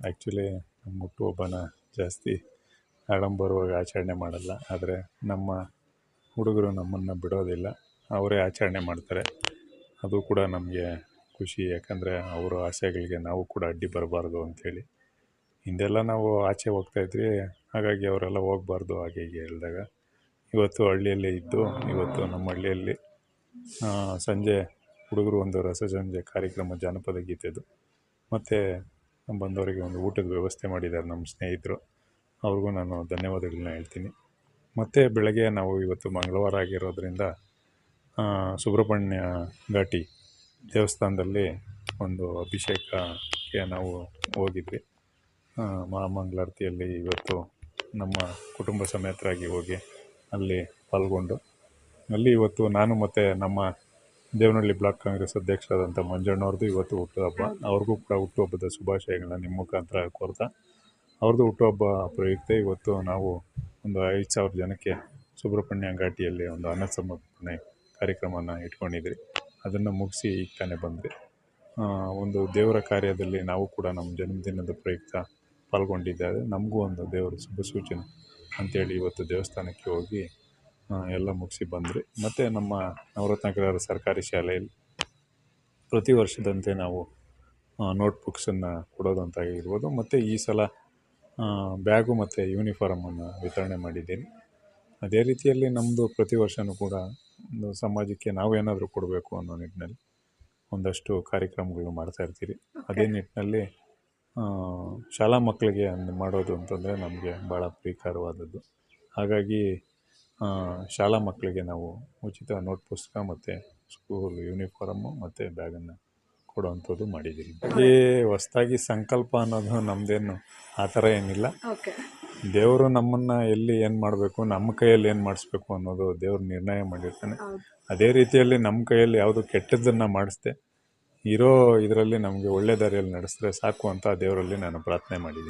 Actually ನಮ್ಮ ಹುಟ್ಟುಹಬ್ಬನ ಜಾಸ್ತಿ ಆಡಂಬರವಾಗಿ ಆಚರಣೆ ಮಾಡಲ್ಲ. ಆದರೆ ನಮ್ಮ ಹುಡುಗರು ನಮ್ಮನ್ನು ಬಿಡೋದಿಲ್ಲ. ಅವರೇ ಆಚರಣೆ ಮಾಡ್ತಾರೆ. ಅದು ಕೂಡ ನಮಗೆ ಖುಷಿ. ಯಾಕಂದರೆ ಅವರ ಆಸೆಗಳಿಗೆ ನಾವು ಕೂಡ ಅಡ್ಡಿ ಬರಬಾರ್ದು ಅಂಥೇಳಿ. ಹಿಂದೆಲ್ಲ ನಾವು ಆಚೆ ಹೋಗ್ತಾಯಿದ್ವಿ ಹಾಗಾಗಿ ಅವರೆಲ್ಲ ಹೋಗ್ಬಾರ್ದು ಹಾಗೆ ಹೀಗೆ ಹೇಳಿದಾಗ. ಇವತ್ತು ಹಳ್ಳಿಯಲ್ಲೇ ಇದ್ದು, ಇವತ್ತು ನಮ್ಮ ಹಳ್ಳಿಯಲ್ಲಿ ಸಂಜೆ ಹುಡುಗರು ಒಂದು ರಸಸಂಜೆ ಕಾರ್ಯಕ್ರಮ ಜಾನಪದ ಗೀತೆದು. ಮತ್ತು ಬಂದವರಿಗೆ ಒಂದು ಊಟದ ವ್ಯವಸ್ಥೆ ಮಾಡಿದ್ದಾರೆ ನಮ್ಮ ಸ್ನೇಹಿತರು. ಅವ್ರಿಗೂ ನಾನು ಧನ್ಯವಾದಗಳನ್ನ ಹೇಳ್ತೀನಿ. ಮತ್ತು ಬೆಳಗ್ಗೆ ನಾವು ಇವತ್ತು ಮಂಗಳವಾರ ಆಗಿರೋದರಿಂದ ಸುಬ್ರಹ್ಮಣ್ಯ ಘಾಟಿ ದೇವಸ್ಥಾನದಲ್ಲಿ ಒಂದು ಅಭಿಷೇಕಕ್ಕೆ ನಾವು ಹೋಗಿದ್ವಿ. ಮಹಾಮಂಗಳಾರತಿಯಲ್ಲಿ ಇವತ್ತು ನಮ್ಮ ಕುಟುಂಬ ಸಮೇತರಾಗಿ ಹೋಗಿ ಅಲ್ಲಿ ಪಾಲ್ಗೊಂಡು, ಅಲ್ಲಿ ಇವತ್ತು ನಾನು ಮತ್ತು ನಮ್ಮ ದೇವನಹಳ್ಳಿ ಬ್ಲಾಕ್ ಕಾಂಗ್ರೆಸ್ ಅಧ್ಯಕ್ಷರಾದಂಥ ಮಂಜಣ್ಣವ್ರದ್ದು ಇವತ್ತು ಹುಟ್ಟುಹಬ್ಬ. ಅವ್ರಿಗೂ ಕೂಡ ಹುಟ್ಟುಹಬ್ಬದ ಶುಭಾಶಯಗಳನ್ನ ನಿಮ್ಮ ಮುಖಾಂತರ ಕೋರ್ತಾ. ಅವ್ರದ್ದು ಹುಟ್ಟುಹಬ್ಬ ಪ್ರಯುಕ್ತ ಇವತ್ತು ನಾವು ಒಂದು ಐದು ಸಾವಿರ ಜನಕ್ಕೆ ಸುಬ್ರಹ್ಮಣ್ಯ ಘಾಟಿಯಲ್ಲಿ ಒಂದು ಅನ್ನ ಸಮರ್ಪಣೆ ಕಾರ್ಯಕ್ರಮನ ಇಟ್ಕೊಂಡಿದ್ರಿ. ಅದನ್ನು ಮುಗಿಸಿ ಈಗ ತಾನೇ ಬಂದ್ವಿ. ಒಂದು ದೇವರ ಕಾರ್ಯದಲ್ಲಿ ನಾವು ಕೂಡ ನಮ್ಮ ಜನ್ಮದಿನದ ಪ್ರಯುಕ್ತ ಪಾಲ್ಗೊಂಡಿದ್ದೇವೆ ನಮಗೂ ಒಂದು ದೇವರ ಶುಭ ಸೂಚನೆ ಅಂಥೇಳಿ ಇವತ್ತು ದೇವಸ್ಥಾನಕ್ಕೆ ಹೋಗಿ ಎಲ್ಲ ಮುಗಿಸಿ ಬಂದ್ವಿ ಮತ್ತು ನಮ್ಮ ನವರತ್ನ ಸರ್ಕಾರಿ ಶಾಲೆಯಲ್ಲಿ ಪ್ರತಿ ವರ್ಷದಂತೆ ನಾವು ನೋಟ್ ಬುಕ್ಸನ್ನು ಕೊಡೋದಂತಾಗಿರ್ಬೋದು. ಮತ್ತು ಈ ಸಲ ಬ್ಯಾಗು ಮತ್ತು ಯೂನಿಫಾರಮನ್ನು ವಿತರಣೆ ಮಾಡಿದ್ದೀನಿ. ಅದೇ ರೀತಿಯಲ್ಲಿ ನಮ್ಮದು ಪ್ರತಿ ವರ್ಷವೂ ಕೂಡ ಒಂದು ಸಮಾಜಕ್ಕೆ ನಾವೇನಾದರೂ ಕೊಡಬೇಕು ಅನ್ನೋ ನಿಟ್ಟಿನಲ್ಲಿ ಒಂದಷ್ಟು ಕಾರ್ಯಕ್ರಮಗಳು ಮಾಡ್ತಾಯಿರ್ತೀರಿ ಅದೇ ನಿಟ್ಟಿನಲ್ಲಿ ಶಾಲಾ ಮಕ್ಕಳಿಗೆ ಮಾಡೋದು ಅಂತಂದರೆ ನಮಗೆ ಭಾಳ ಪ್ರೀಕಾರವಾದದ್ದು. ಹಾಗಾಗಿ ಶಾಲಾ ಮಕ್ಕಳಿಗೆ ನಾವು ಉಚಿತ ನೋಟ್ ಪುಸ್ತಕ ಮತ್ತು ಸ್ಕೂಲ್ ಯೂನಿಫಾರಮ್ಮು ಮತ್ತು ಬ್ಯಾಗನ್ನು ಕೊಡುವಂಥದ್ದು ಮಾಡಿದ್ದೀವಿ. ಈ ಹೊಸ್ದಾಗಿ ಸಂಕಲ್ಪ ಅನ್ನೋದು ನಮ್ಮದೇನು ಆ ಥರ ಏನಿಲ್ಲ. ದೇವರು ನಮ್ಮನ್ನು ಎಲ್ಲಿ ಏನು ಮಾಡಬೇಕು ನಮ್ಮ ಕೈಯಲ್ಲಿ ಏನು ಮಾಡಿಸ್ಬೇಕು ಅನ್ನೋದು ದೇವರು ನಿರ್ಣಯ ಮಾಡಿರ್ತಾನೆ. ಅದೇ ರೀತಿಯಲ್ಲಿ ನಮ್ಮ ಕೈಯಲ್ಲಿ ಯಾವುದು ಕೆಟ್ಟದ್ದನ್ನು ಮಾಡಿಸ್ದೆ ಇರೋ ಇದರಲ್ಲಿ ನಮಗೆ ಒಳ್ಳೆ ದಾರಿಯಲ್ಲಿ ನಡೆಸಿದ್ರೆ ಸಾಕು ಅಂತ ದೇವರಲ್ಲಿ ನಾನು ಪ್ರಾರ್ಥನೆ ಮಾಡಿದ್ದೀನಿ.